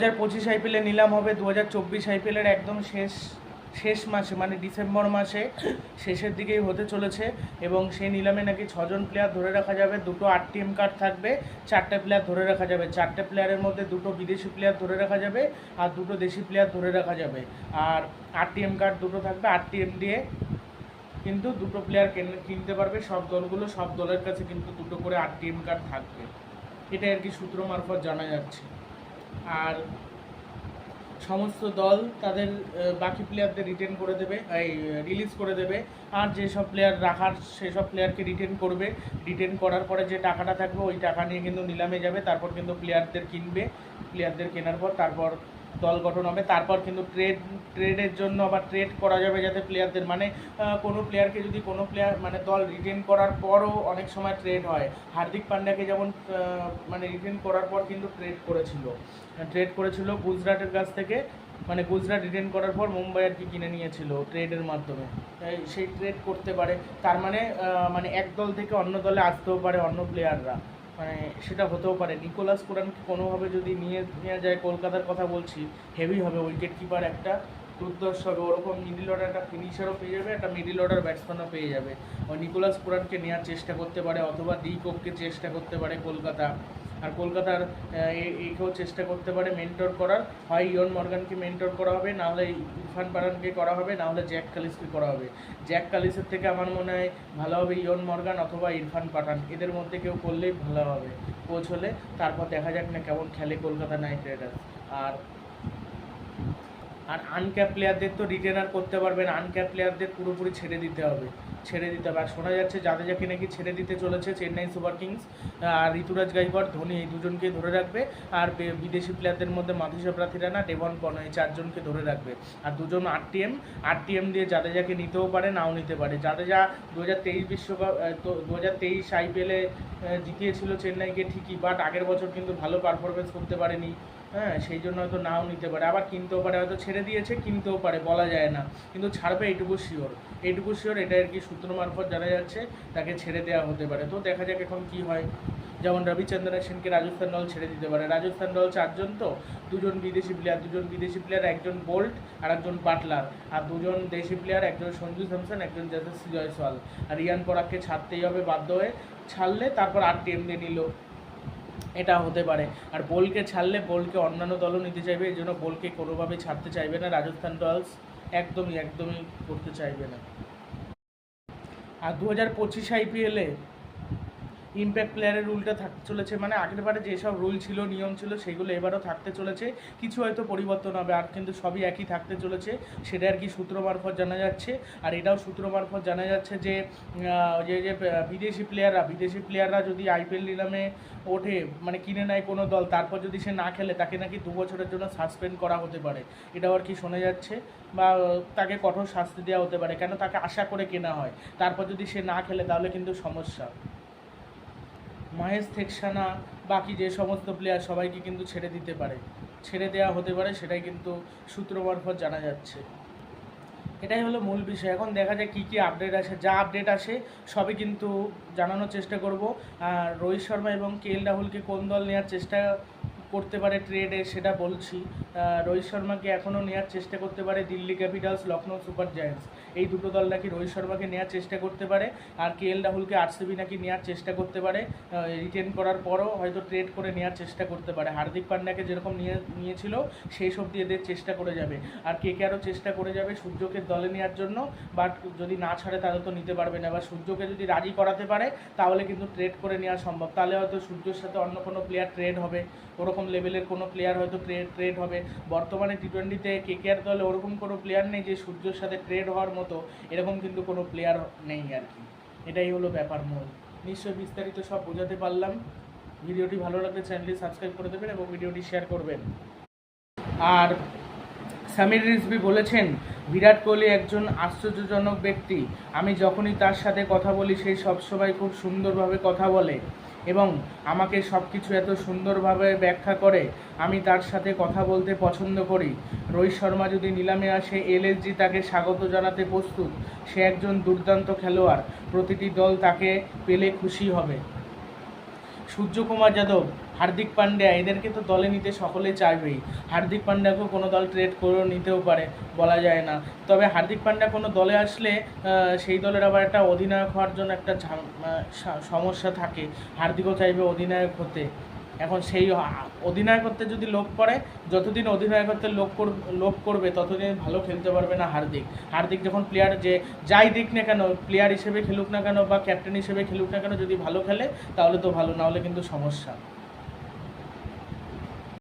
হাজার পঁচিশ আইপিএলে নিলাম হবে দু হাজার চব্বিশ আইপিএলের একদম শেষ শেষ মাসে মানে ডিসেম্বর মাসে শেষের দিকেই হতে চলেছে এবং সেই নিলামে নাকি ছজন প্লেয়ার ধরে রাখা যাবে, দুটো আরটিএম কার্ড থাকবে, চারটে প্লেয়ার ধরে রাখা যাবে, চারটে প্লেয়ারের মধ্যে দুটো বিদেশি প্লেয়ার ধরে রাখা যাবে আর দুটো দেশি প্লেয়ার ধরে রাখা যাবে। আর আরটিএম কার্ড দুটো থাকবে আরটিএম দিয়ে কিন্তু দুটো প্লেয়ার কিনতে পারবে, সব দলগুলো, সব দলের কাছে কিন্তু দুটো করে আরটিএম কার্ড থাকবে। এটা আর কি সূত্র মারফত জানা যাচ্ছে। আর সমস্ত দল তাদের বাকি প্লেয়ারদের রিটেন করে দেবে, এই রিলিজ করে দেবে। আর যেসব প্লেয়ার রাখার, সেসব প্লেয়ারকে রিটেন করবে। রিটেন করার পরে যে টাকাটা থাকবে, ওই টাকা নিয়ে কিন্তু নিলামে যাবে। তারপর কিন্তু প্লেয়ারদের কিনবে। প্লেয়ারদের কেনার পর তারপর দল গঠন হবে। তারপর কিন্তু ট্রেড ট্রেডের জন্য আবার ট্রেড করা যাবে যাতে প্লেয়ারদের মানে কোনো প্লেয়ারকে যদি কোনো প্লেয়ার মানে দল রিটেন করার পরও অনেক সময় ট্রেড হয়। হার্দিক পান্ডাকে যেমন মানে রিটেন করার পর কিন্তু ট্রেড করেছিল। ট্রেড করেছিল গুজরাটের কাছ থেকে। মানে গুজরাট রিটেন করার পর মুম্বাই আর কি কিনে নিয়েছিল ট্রেডের মাধ্যমে। সেই ট্রেড করতে পারে। তার মানে মানে এক দল থেকে অন্য দলে আসতেও পারে অন্য প্লেয়াররা মানে সেটা হতেও পারে। নিকোলাস কোরআনকে কোনোভাবে যদি নিয়ে নেওয়া যায় কলকাতার কথা বলছি হেভি হবে উইকেট কিপার একটা দুর্দর্শ হবে। ওরকম মিডিল অর্ডার একটা ফিনিশারও পেয়ে যাবে, একটা মিডিল অর্ডার ব্যাটসম্যানও পেয়ে যাবে। নিকোলাস কোরআনকে নেওয়ার চেষ্টা করতে পারে, অথবা ডি কোককে চেষ্টা করতে পারে কলকাতা। আর কলকাতার একেও চেষ্টা করতে পারে মেন্টর করার। হয় ইয়ন মর্গানকে মেন্টর করা হবে, না হলে ইরফান পারানকে করা হবে, না হলে জ্যাক কালিসকে করা হবে। জ্যাক কালিসের থেকে আমার মনে হয় ভালো হবে ইয়ন মর্গান অথবা ইরফান পাঠান। এদের মধ্যে কেউ করলেই ভালো হবে। কোচ হলে তারপর দেখা যাক না কেমন খেলে কলকাতা নাইট রাইডার্স। আর আর আনক্যাপ প্লেয়ারদের তো রিটেনার করতে পারবেন আনক্যাপ প্লেয়ারদের পুরোপুরি ছেড়ে দিতে হবে। ছেড়ে দিতে আর শোনা যাচ্ছে জাদেজাকে নাকি ছেড়ে দিতে চলেছে চেন্নাই সুপার কিংস আর ঋতুরাজ গাইকোয়াড়, ধোনি এই দুজনকে ধরে রাখবে। আর বিদেশি প্লেয়ারদের মধ্যে মাথিসা প্রার্থীরানা ডেভন পন এই চারজনকে ধরে রাখবে। আর দুজন আরটিএম আরটিএম দিয়ে জাদেজাকে নিতেও পারে, নাও নিতে পারে। জাদেজা দু হাজার তেইশ বিশ্বকাপ দু হাজার তেইশ আইপিএলে জিতিয়েছিল চেন্নাইকে ঠিকই, বাট আগের বছর কিন্তু ভালো পারফরমেন্স করতে পারেনি। হ্যাঁ সেই জন্য হয়তো নাও নিতে পারে। আবার কিনতেও পারে, হয়তো ছেড়ে দিয়েছে, কিনতেও পারে, বলা যায় না। কিন্তু ছাড়বে এইটুকু শিওর এইটুকু শিওর এটা আর কি সূত্র মারফত জানা যাচ্ছে, তাকে ছেড়ে দেওয়া হতে পারে। তো দেখা যাক এখন কি হয়। যেমন রবিচন্দ্রন সেনকে রাজস্থান দল ছেড়ে দিতে পারে। রাজস্থান দল চারজন তো? দুজন বিদেশি প্লেয়ার দুজন বিদেশি প্লেয়ার একজন বোল্ট আর একজন বাটলার আর দুজন দেশি প্লেয়ার একজন সঞ্জু স্যামসন, একজন যশস্বী জয়সওয়াল। আর রিয়ান পরাগকে ছাড়তেই হবে বাধ্য হয়ে। ছাড়লে তারপর আর টিএম দিয়ে নিল। এটা হতে পারে। আর বোলকে ছাড়লে বোলকে অন্যান্য দলও নিতে চাইবে, এই জন্য বোলকে কোনোভাবেই ছাড়তে চাইবে না। রাজস্থান রয়্যালস একদমই একদমই করতে চাইবে না। আর দু হাজার পঁচিশ আইপিএলে ইম্প্যাক্ট প্লেয়ারের রুলটা থাকতে চলেছে মানে আগের বারে যেসব রুল ছিল, নিয়ম ছিল, সেগুলো এবারও থাকতে চলেছে। কিছু হয়তো পরিবর্তন হবে, আর কিন্তু সবই একই থাকতে চলেছে। সেটা আর কি সূত্র মারফত জানা যাচ্ছে। আর এটাও সূত্র মারফত জানা যাচ্ছে যে যে যে বিদেশি প্লেয়াররা বিদেশি প্লেয়াররা যদি আইপিএল নিলামে ওঠে মানে কিনে নেয় কোনো দল, তারপর যদি সে না খেলে, তাকে নাকি দু বছরের জন্য সাসপেন্ড করা হতে পারে। এটাও আর কি শোনা যাচ্ছে। বা, তাকে কঠোর শাস্তি দেওয়া হতে পারে, কেন তাকে আশা করে কেনা হয়? তারপর যদি সে না খেলে, তাহলে কিন্তু সমস্যা। মহেশ থেকসানা, বাকি যে সমস্ত প্লেয়ার সবাইকে কিন্তু ছেড়ে দিতে পারে। ছেড়ে দেওয়া হতে পারে, সেটাই কিন্তু সূত্র মারফত জানা যাচ্ছে। এটাই হলো মূল বিষয়। এখন দেখা যায় কী কী আপডেট আসে। যা আপডেট আসে, সবই কিন্তু জানানোর চেষ্টা করব। আর রোহিত শর্মা এবং কে এল রাহুলকে কোন দল নেওয়ার চেষ্টা করতে পারে ট্রেডে সেটা বলছি। রোহিত শর্মাকে এখনও নেওয়ার চেষ্টা করতে পারে Delhi Capitals Lucknow Super Giants এই দুটো দল নাকি রোহিত শর্মাকে নেওয়ার চেষ্টা করতে পারে, আর কে এল রাহুলকে আরসিবি নাকি নেওয়ার চেষ্টা করতে পারে রিটেন করার পরও হয়তো ট্রেড করে নেওয়ার চেষ্টা করতে পারে। হার্দিক পান্ডাকে যেরকম নিয়ে, নিয়েছিল সেই সব দিয়ে এদের চেষ্টা করে যাবে। আর কে কে আরও চেষ্টা করে যাবে সূর্যকে দলে নেওয়ার জন্য বাট যদি না ছাড়ে তাহলে তো নিতে পারবে না। বা সূর্যকে যদি রাজি করাতে পারে, তাহলে কিন্তু ট্রেড করে নেওয়া সম্ভব। তাহলে হয়তো সূর্যের সাথে অন্য কোনো প্লেয়ার ট্রেড হবে। ওরকম লেভেলের কোনো প্লেয়ার হয়তো ট্রেড ট্রেড হবে। বর্তমানে টি টোয়েন্টিতে কে কে আর দলে ওরকম কোনো প্লেয়ার নেই যে সূর্যের সাথে ট্রেড হওয়ার মতো এরকম কিন্তু কোনো প্লেয়ার নেই আর কি। এটাই হলো ব্যাপার মূল। নিশ্চয়ই বিস্তারিত সব বোঝাতে পারলাম। ভিডিওটি ভালো লাগলে চ্যানেলটি সাবস্ক্রাইব করে দেবেন এবং ভিডিওটি শেয়ার করবেন। আর সামির রিজভি বলেছেন, বিরাট কোহলি একজন আশ্চর্যজনক ব্যক্তি। আমি যখনই তার সাথে কথা বলি সেই সবসময় খুব সুন্দরভাবে কথা বলে। এবং আমাকে সব কিছু এত সুন্দরভাবে ব্যাখ্যা করে, আমি তার সাথে কথা বলতে পছন্দ করি। রোহিত শর্মা যদি নিলামে আসে এলএসজি তাকে স্বাগত জানাতে প্রস্তুত। সে একজন দুর্দান্ত খেলোয়াড়। প্রতিটি দল তাকে পেলে খুশি হবে। সূর্যকুমার যাদব হার্দিক পান্ডিয়া এদেরকে তো দলে নিতে সকলে চাইবেই। হার্দিক পান্ডিয়াকেও কোনো দল ট্রেড করেও নিতেও পারে, বলা যায় না। তবে হার্দিক পান্ডিয়া কোনো দলে আসলে সেই দলের আবার একটা অধিনায়ক হওয়ার জন্য একটা সমস্যা থাকে। হার্দিকও চাইবে অধিনায়ক হতে। এখন সেই অধিনায়কত্বে যদি লোক পড়ে যতদিন অধিনায়কত্বের লোক কর- লোক করবে, ততদিন ভালো খেলতে পারবে না হার্দিক। হার্দিক যখন প্লেয়ার যে, যাই দিক না কেন প্লেয়ার হিসেবে খেলুক না কেন বা ক্যাপ্টেন হিসেবে খেলুক না কেন যদি ভালো খেলে, তাহলে তো ভালো না হলে কিন্তু সমস্যা।